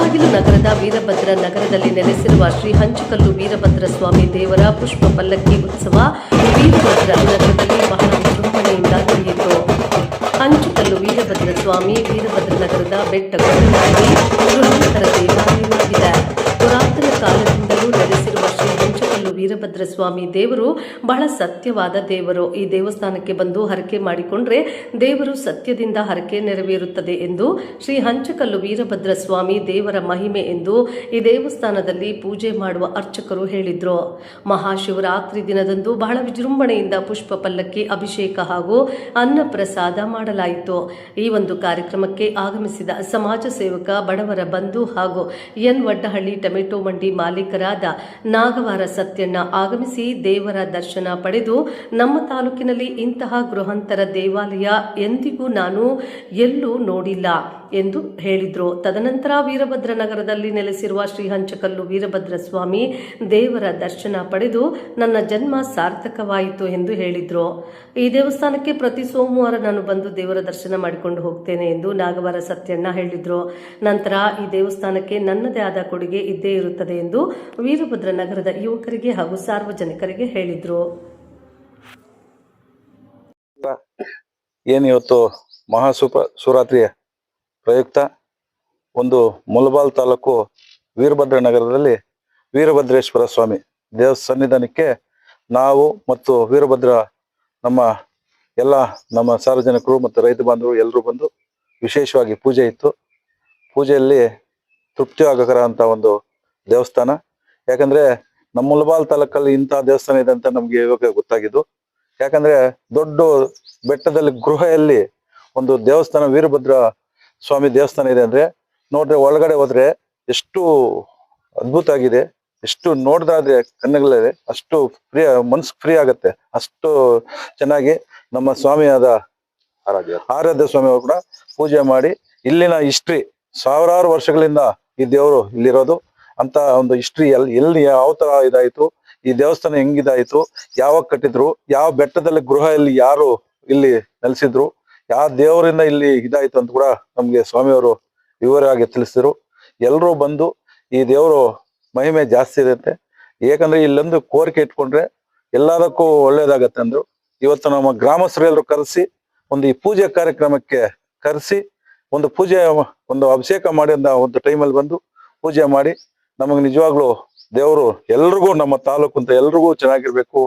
ನವಿಲು ನಗರದ ವೀರಭದ್ರ ನಗರದಲ್ಲಿ ನೆಲೆಸಿರುವ ಶ್ರೀ ಹಂಚುಕಲ್ಲು ವೀರಭದ್ರ ಸ್ವಾಮಿ ದೇವರ ಪುಷ್ಪ ಪಲ್ಲಕ್ಕಿ ಉತ್ಸವ ವೀರಭದ್ರ ನಗರದಲ್ಲಿ ಬಹಳ ವಿಜೃಂಭಣೆಯಿಂದ ನಡೆಯಿತು. ಹಂಚುಕಲ್ಲು ವೀರಭದ್ರ ಸ್ವಾಮಿ ವೀರಭದ್ರ ನಗರದ ಬೆಟ್ಟ ಗೃಹಾಂತರ ವೀರಭದ್ರ ಸ್ವಾಮಿ ದೇವರು ಬಹಳ ಸತ್ಯವಾದ ದೇವರು. ಈ ದೇವಸ್ಥಾನಕ್ಕೆ ಬಂದು ಹರಕೆ ಮಾಡಿಕೊಂಡ್ರೆ ದೇವರು ಸತ್ಯದಿಂದ ಹರಕೆ ನೆರವೇರುತ್ತದೆ ಎಂದು ಶ್ರೀ ಹಂಚಕಲ್ಲು ವೀರಭದ್ರ ಸ್ವಾಮಿ ದೇವರ ಮಹಿಮೆ ಎಂದು ಈ ದೇವಸ್ಥಾನದಲ್ಲಿ ಪೂಜೆ ಮಾಡುವ ಅರ್ಚಕರು ಹೇಳಿದ್ರು. ಮಹಾಶಿವರಾತ್ರಿ ದಿನದಂದು ಬಹಳ ವಿಜೃಂಭಣೆಯಿಂದ ಪುಷ್ಪ ಪಲ್ಲಕ್ಕಿ ಅಭಿಷೇಕ ಹಾಗೂ ಅನ್ನ ಪ್ರಸಾದ ಮಾಡಲಾಯಿತು. ಈ ಒಂದು ಕಾರ್ಯಕ್ರಮಕ್ಕೆ ಆಗಮಿಸಿದ ಸಮಾಜ ಸೇವಕ ಬಡವರ ಬಂಧು ಹಾಗೂ ಎನ್ ವಡ್ಡಹಳ್ಳಿ ಟೊಮೆಟೊ ಮಂಡಿ ಮಾಲೀಕರಾದ ನಾಗವಾರ ಸತ್ಯಣ್ಣ ಆಗಮಿಸಿ ದೇವರ ದರ್ಶನ ಪಡೆದು ನಮ್ಮ ತಾಲೂಕಿನಲ್ಲಿ ಇಂತಹ ಗೃಹಾಂತರ ದೇವಾಲಯ ಎಂದಿಗೂ ನಾನು ಎಲ್ಲೂ ನೋಡಿಲ್ಲ. ಎಂದು ಹೇಳಿದ್ರು. ತದನಂತರ ವೀರಭದ್ರ ನಗರದಲ್ಲಿ ನೆಲೆಸಿರುವ ಶ್ರೀ ಹಂಚಕಲ್ಲು ವೀರಭದ್ರ ಸ್ವಾಮಿ ದೇವರ ದರ್ಶನ ಪಡೆದು ನನ್ನ ಜನ್ಮ ಸಾರ್ಥಕವಾಯಿತು ಎಂದು ಹೇಳಿದ್ರು. ಈ ದೇವಸ್ಥಾನಕ್ಕೆ ಪ್ರತಿ ಸೋಮವಾರ ನಾನು ಬಂದು ದೇವರ ದರ್ಶನ ಮಾಡಿಕೊಂಡು ಹೋಗ್ತೇನೆ ಎಂದು ನಾಗವಾರ ಸತ್ಯಣ್ಣ ಹೇಳಿದ್ರು. ನಂತರ ಈ ದೇವಸ್ಥಾನಕ್ಕೆ ನನ್ನದೇ ಆದ ಕೊಡುಗೆ ಇದ್ದೇ ಇರುತ್ತದೆ ಎಂದು ವೀರಭದ್ರ ನಗರದ ಯುವಕರಿಗೆ ಹಾಗೂ ಸಾರ್ವಜನಿಕರಿಗೆ ಹೇಳಿದ್ರು. ಏನು ಇವತ್ತು ಮಹಾಸೂಪ ಶಿವರಾತ್ರಿಯ? ಪ್ರಯುಕ್ತ ಒಂದು ಮುಲಬಾಲ್ ತಾಲೂಕು ವೀರಭದ್ರ ನಗರದಲ್ಲಿ ವೀರಭದ್ರೇಶ್ವರ ಸ್ವಾಮಿ ದೇವ ಸನ್ನಿಧಾನಕ್ಕೆ ನಾವು ಮತ್ತು ವೀರಭದ್ರ ನಮ್ಮ ಎಲ್ಲ ನಮ್ಮ ಸಾರ್ವಜನಿಕರು ಮತ್ತು ರೈತ ಬಾಂಧವರು ಎಲ್ಲರೂ ಬಂದು ವಿಶೇಷವಾಗಿ ಪೂಜೆ ಇತ್ತು. ಪೂಜೆಯಲ್ಲಿ ತೃಪ್ತಿ ಆಗಕರ ಅಂತ ಒಂದು ದೇವಸ್ಥಾನ. ಯಾಕಂದ್ರೆ ನಮ್ಮ ಮುಲಬಾಲ್ ತಾಲೂಕಲ್ಲಿ ಇಂಥ ದೇವಸ್ಥಾನ ಇದೆ ಅಂತ ನಮ್ಗೆ ಇವಾಗ ಗೊತ್ತಾಗಿದ್ದು. ಯಾಕಂದ್ರೆ ದೊಡ್ಡ ಬೆಟ್ಟದಲ್ಲಿ ಗೃಹೆಯಲ್ಲಿ ಒಂದು ದೇವಸ್ಥಾನ ವೀರಭದ್ರ ಸ್ವಾಮಿ ದೇವಸ್ಥಾನ ಇದೆ ಅಂದ್ರೆ ನೋಡ್ರೆ ಒಳಗಡೆ ಹೋದ್ರೆ ಎಷ್ಟು ಅದ್ಭುತ ಆಗಿದೆ. ಎಷ್ಟು ನೋಡ್ದಾದ್ರೆ ಕಣ್ಣುಗಳೇ ಅಷ್ಟು ಫ್ರೀ ಮನ್ಸು ಫ್ರೀ ಆಗತ್ತೆ. ಅಷ್ಟು ಚೆನ್ನಾಗಿ ನಮ್ಮ ಸ್ವಾಮಿಯಾದ ಆರಾಧ್ಯ ಸ್ವಾಮಿ ಅವರು ಕೂಡ ಪೂಜೆ ಮಾಡಿ ಇಲ್ಲಿನ ಹಿಸ್ಟ್ರಿ ಸಾವಿರಾರು ವರ್ಷಗಳಿಂದ ಈ ದೇವರು ಇಲ್ಲಿರೋದು. ಅಂತ ಒಂದು ಹಿಸ್ಟ್ರಿ ಎಲ್ಲಿ ಎಲ್ಲಿ ಯಾವ ತರ ಇದಾಯ್ತು, ಈ ದೇವಸ್ಥಾನ ಹೆಂಗಿದಾಯ್ತು, ಯಾವಾಗ ಕಟ್ಟಿದ್ರು, ಯಾವ ಬೆಟ್ಟದಲ್ಲಿ ಗೃಹ ಇಲ್ಲಿ ಯಾರು ಇಲ್ಲಿ ನೆಲೆಸಿದ್ರು ಯಾವ ದೇವರಿಂದ ಇಲ್ಲಿ ಇದಾಯ್ತು ಅಂತ ಕೂಡ ನಮ್ಗೆ ಸ್ವಾಮಿಯವರು ವಿವರವಾಗಿ ತಿಳಿಸಿದ್ರು. ಎಲ್ಲರೂ ಬಂದು ಈ ದೇವರು ಮಹಿಮೆ ಜಾಸ್ತಿ ಇರುತ್ತೆ. ಏಕಂದ್ರೆ ಇಲ್ಲೊಂದು ಕೋರಿಕೆ ಇಟ್ಕೊಂಡ್ರೆ ಎಲ್ಲದಕ್ಕೂ ಒಳ್ಳೇದಾಗತ್ತೆ ಅಂದ್ರು. ಇವತ್ತು ನಮ್ಮ ಗ್ರಾಮಸ್ಥರೆಲ್ಲರೂ ಕರೆಸಿ ಒಂದು ಈ ಪೂಜೆ ಕಾರ್ಯಕ್ರಮಕ್ಕೆ ಕರೆಸಿ ಒಂದು ಪೂಜೆ ಒಂದು ಅಭಿಷೇಕ ಮಾಡಿ ಅಂತ ಒಂದು ಟೈಮಲ್ಲಿ ಬಂದು ಪೂಜೆ ಮಾಡಿ ನಮಗೆ ನಿಜವಾಗ್ಲೂ ದೇವರು ಎಲ್ರಿಗೂ ನಮ್ಮ ತಾಲೂಕು ಅಂತ ಎಲ್ರಿಗೂ ಚೆನ್ನಾಗಿರ್ಬೇಕು,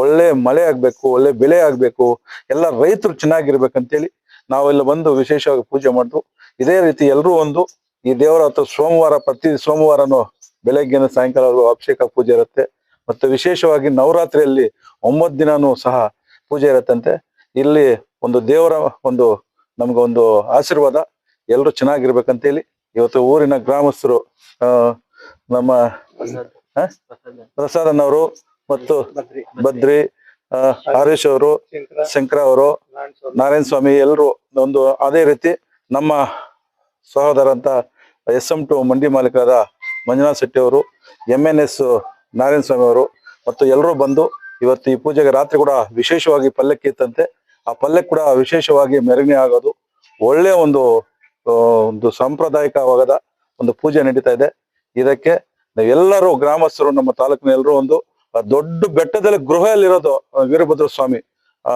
ಒಳ್ಳೆ ಮಳೆ ಆಗ್ಬೇಕು, ಒಳ್ಳೆ ಬೆಳೆ ಆಗ್ಬೇಕು, ಎಲ್ಲ ರೈತರು ಚೆನ್ನಾಗಿರ್ಬೇಕಂತೇಳಿ ನಾವೆಲ್ಲ ಬಂದು ವಿಶೇಷವಾಗಿ ಪೂಜೆ ಮಾಡಿದ್ವು ಇದೇ ರೀತಿ ಎಲ್ಲರೂ ಒಂದು ಈ ದೇವರ ಹತ್ರ ಸೋಮವಾರ, ಪ್ರತಿ ಸೋಮವಾರನು ಬೆಳಗ್ಗೆನ ಸಾಯಂಕಾಲವರೆಗೂ ಅಭಿಷೇಕ ಪೂಜೆ ಇರುತ್ತೆ. ಮತ್ತು ವಿಶೇಷವಾಗಿ ನವರಾತ್ರಿಯಲ್ಲಿ ಒಂಬತ್ತು ದಿನಾನು ಸಹ ಪೂಜೆ ಇರುತ್ತಂತೆ ಇಲ್ಲಿ ಒಂದು ದೇವರ ಒಂದು ನಮ್ಗೆ ಒಂದು ಆಶೀರ್ವಾದ ಎಲ್ಲರೂ ಚೆನ್ನಾಗಿರ್ಬೇಕಂತೇಳಿ ಇವತ್ತು ಊರಿನ ಗ್ರಾಮಸ್ಥರು ನಮ್ಮ ಪ್ರಸಾದನ್ ಪ್ರಸಾದನವರು ಮತ್ತು ಬದ್ರಿ ಹರೀಶ್ ಅವರು ಶಂಕರ. ಅವರು ನಾರಾಯಣ ಸ್ವಾಮಿ. ಎಲ್ಲರೂ ಒಂದು ಅದೇ ರೀತಿ ನಮ್ಮ ಸಹೋದರ ಅಂತ ಎಸ್ ಎಂ ಟು ಮಂಡಿ ಮಾಲೀಕರಾದ ಮಂಜುನಾಥ್ ಶೆಟ್ಟಿ ಅವರು M N S Narayana Swamy ಅವರು ಮತ್ತು ಎಲ್ಲರೂ ಬಂದು ಇವತ್ತು ಈ ಪೂಜೆಗೆ ರಾತ್ರಿ ಕೂಡ ವಿಶೇಷವಾಗಿ ಪಲ್ಲಕ್ಕಿ ಇತ್ತಂತೆ ಆ ಪಲ್ಲಕ್ಕಿ ಕೂಡ ವಿಶೇಷವಾಗಿ ಮೆರವಣಿಗೆ ಆಗೋದು ಒಳ್ಳೆ ಒಂದು ಒಂದು ಸಾಂಪ್ರದಾಯಿಕವಾದ ಒಂದು ಪೂಜೆ ನಡೀತಾ ಇದೆ. ಇದಕ್ಕೆ ನಾವೆಲ್ಲರೂ ಗ್ರಾಮಸ್ಥರು, ನಮ್ಮ ತಾಲೂಕಿನ ಎಲ್ಲರೂ ಒಂದು ದೊಡ್ಡ ಬೆಟ್ಟದಲ್ಲಿ ಗೃಹದಲ್ಲಿರೋದು ವೀರಭದ್ರ ಸ್ವಾಮಿ. ಆ,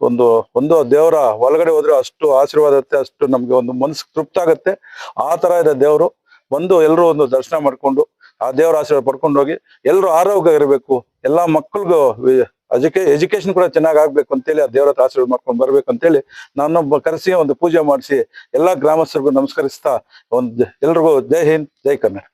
ಒಂದು ಒಂದು ದೇವರ ಒಳಗಡೆ ಹೋದ್ರೆ ಅಷ್ಟು ಆಶೀರ್ವಾದ ಅಷ್ಟು ನಮ್ಗೆ ಒಂದು ಮನಸ್ಸು ತೃಪ್ತ ಆಗತ್ತೆ. ಆ ತರ ಇದೆ ದೇವರು ಬಂದು ಎಲ್ಲರೂ ಒಂದು ದರ್ಶನ ಮಾಡ್ಕೊಂಡು, ಆ ದೇವರ ಆಶೀರ್ವಾದ ಪಡ್ಕೊಂಡು ಹೋಗಿ ಎಲ್ಲರೂ ಆರೋಗ್ಯ ಇರಬೇಕು ಎಲ್ಲಾ ಮಕ್ಕಳಿಗೂ ಎಜುಕೇ ಎಜುಕೇಶನ್ ಕೂಡ ಚೆನ್ನಾಗಿ ಆಗ್ಬೇಕು ಅಂತೇಳಿ ಆ ದೇವರ ಆಶೀರ್ವಾದ ಮಾಡ್ಕೊಂಡು ಬರ್ಬೇಕು ಅಂತೇಳಿ ನಾನೊಬ್ಬ ಕರೆಸಿ ಒಂದು ಪೂಜೆ ಮಾಡಿಸಿ ಎಲ್ಲಾ ಗ್ರಾಮಸ್ಥರಿಗೂ ನಮಸ್ಕರಿಸ್ತಾ ಒಂದು ಎಲ್ರಿಗೂ ಜೈ ಹಿಂದ್, ಜೈ ಕನ್ನಡ